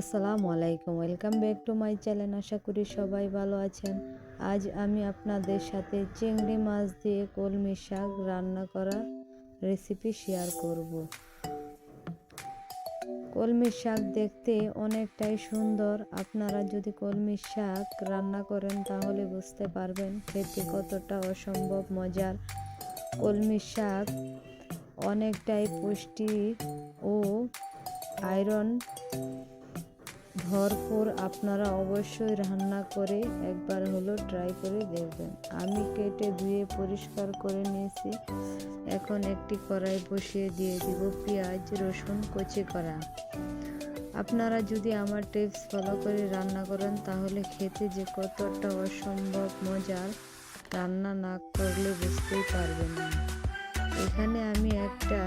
আসসালামু আলাইকুম, welcome back to my channel. আশা করি সবাই ভালো আছেন। আজ আমি আপনাদের সাথে চিংড়ি মাছ দিয়ে কলমি শাক রান্না করা রেসিপি শেয়ার করব। কলমি শাক দেখতে অনেকটাই সুন্দর। আপনারা যদি কলমি শাক রান্না করেন, তাহলে বুঝতে পারবেন খেতে কতটা অসম্ভব মজার। কলমি শাক অনেকটাই পুষ্টি ও আয়রন ভরপুর, আপনারা অবশ্যই রান্না করে একবার হলো ট্রাই করে দেখবেন। আমি কেটে ধুয়ে পরিষ্কার করে নিয়েছি। এখন একটি কড়াই বসিয়ে দিয়ে দিব পেঁয়াজ, রসুন, কচি করা। আপনারা যদি আমার টিপস ফলো করে রান্না করেন, তাহলে খেতে যে কতটা অসম্ভব মজার রান্না না করলে বুঝতেই পারবেন না। এখানে আমি একটা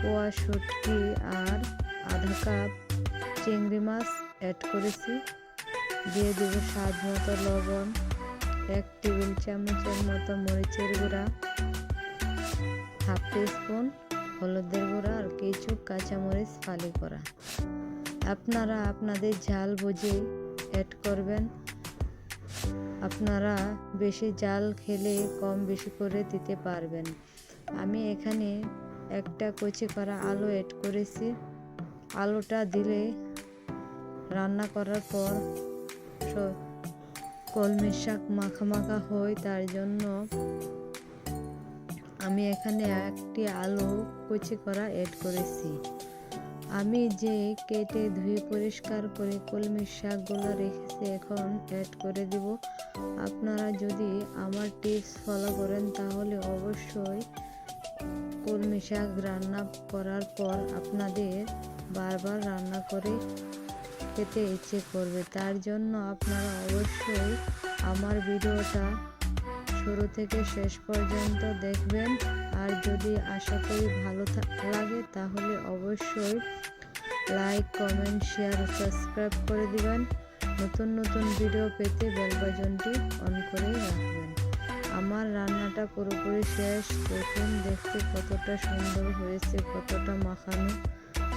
পোয়া শুটকি আর আধা কাপ চিংড়ি মাছ অ্যাড করেছি। দিয়ে দেবো স্বাদ মতো লবণ, এক টেবিল চামচের মতো মরিচের গুঁড়া, হাফ স্পুন হলুদের গুঁড়া আর কিছু কাঁচামরিচ ফালি করা। আপনারা আপনাদের ঝাল বুঝে অ্যাড করবেন। আপনারা বেশি জাল খেলে কম বেশি করে দিতে পারবেন। আমি এখানে একটা কচি করা আলু অ্যাড করেছি। আলুটা দিলে রান্না করার পর কলমি শাক মাখা মাখা হয়, তার জন্য আমি এখানে একটি আলু কুচি করা অ্যাড করেছি। আমি যে কেটে ধুয়ে পরিষ্কার করে কলমি শাকগুলো রেখেছি এখন অ্যাড করে দিব। আপনারা যদি আমার টিপস ফলো করেন, তাহলে অবশ্যই কলমি শাক রান্না করার পর আপনাদের বারবার রান্না করে খেতে ইচ্ছে করবে। তার জন্য আপনারা অবশ্যই আমার ভিডিওটা শুরু থেকে শেষ পর্যন্ত দেখবেন। আর যদি আশা করি ভালো লাগে, তাহলে অবশ্যই লাইক, কমেন্ট, শেয়ার, সাবস্ক্রাইব করে দিবেন। নতুন নতুন ভিডিও পেতে বেল বাজনটি অন করে রাখবেন। আমার রান্নাটা পুরোপুরি শেষ। দেখুন, দেখতে কতটা সুন্দর হয়েছে, কতটা মাখানো।